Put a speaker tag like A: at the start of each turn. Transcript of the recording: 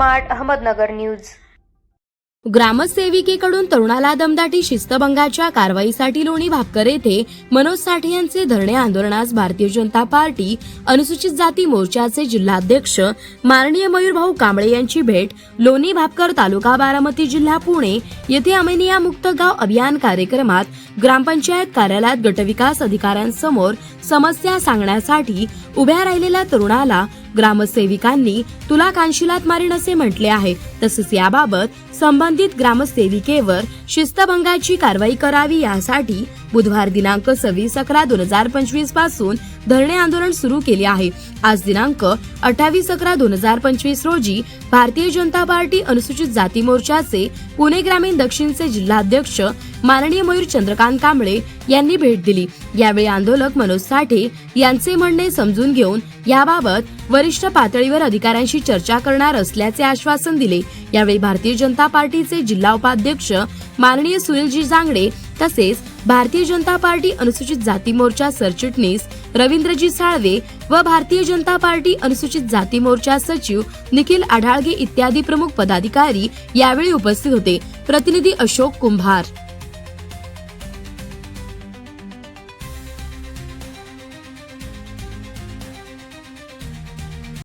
A: Smart Ahmednagar news.
B: ग्रामसेविकेकडून तरुणाला दमदाटी शिस्तभंगाच्या कारवाईसाठी लोणी भापकर येथे मनोज साठे यांचे धरणे आंदोलनास भारतीय जनता पार्टी अनुसूचित जाती मोर्चाचे जिल्हाध्यक्ष माननीय मयूरभाऊ कांबळे यांची भेट लोणी भापकर तालुका बारामती जिल्हा पुणे येथे अमेनिया मुक्त गाव अभियान कार्यक्रमात ग्रामपंचायत कार्यालयात गटविकास अधिकाऱ्यांसमोर समस्या सांगण्यासाठी उभ्या राहिलेल्या तरुणाला ग्रामसेविकांनी तुला कानशिलात मारीन असे म्हटले आहे. तसेच याबाबत संबंधित ग्रामसेविकेवर शिस्तभंगाची कारवाई करावी यासाठी बुधवार दिनांक सव्वीस अकरा दोन हजार पंचवीसपासून धरणे आंदोलन सुरू केले आहे. आज दिनांक अठ्ठावीस अकरा दोन हजार पंचवीस रोजी भारतीय जनता पार्टी अनुसूचित जाती मोर्चाचे पुणे ग्रामीण दक्षिणचे जिल्हाध्यक्ष माननीय मयूर चंद्रकांत कांबळे यांनी भेट दिली. यावेळी आंदोलक मनोज साठे यांचे म्हणणे समजून घेऊन याबाबत वरिष्ठ पातळीवर अधिकाऱ्यांशी चर्चा करणार असल्याचे आश्वासन दिले. यावेळी भारतीय जनता पार्टीचे जिल्हा उपाध्यक्ष माननीय सुनीलजी जांगडे तसेच भारतीय जनता पार्टी अनुसूचित जाती मोर्चा सरचिटणीस रवींद्रजी साळवे व भारतीय जनता पार्टी अनुसूचित जाती मोर्चा सचिव निखिल आढाळगे इत्यादी प्रमुख पदाधिकारी यावेळी उपस्थित होते. प्रतिनिधी अशोक कुंभार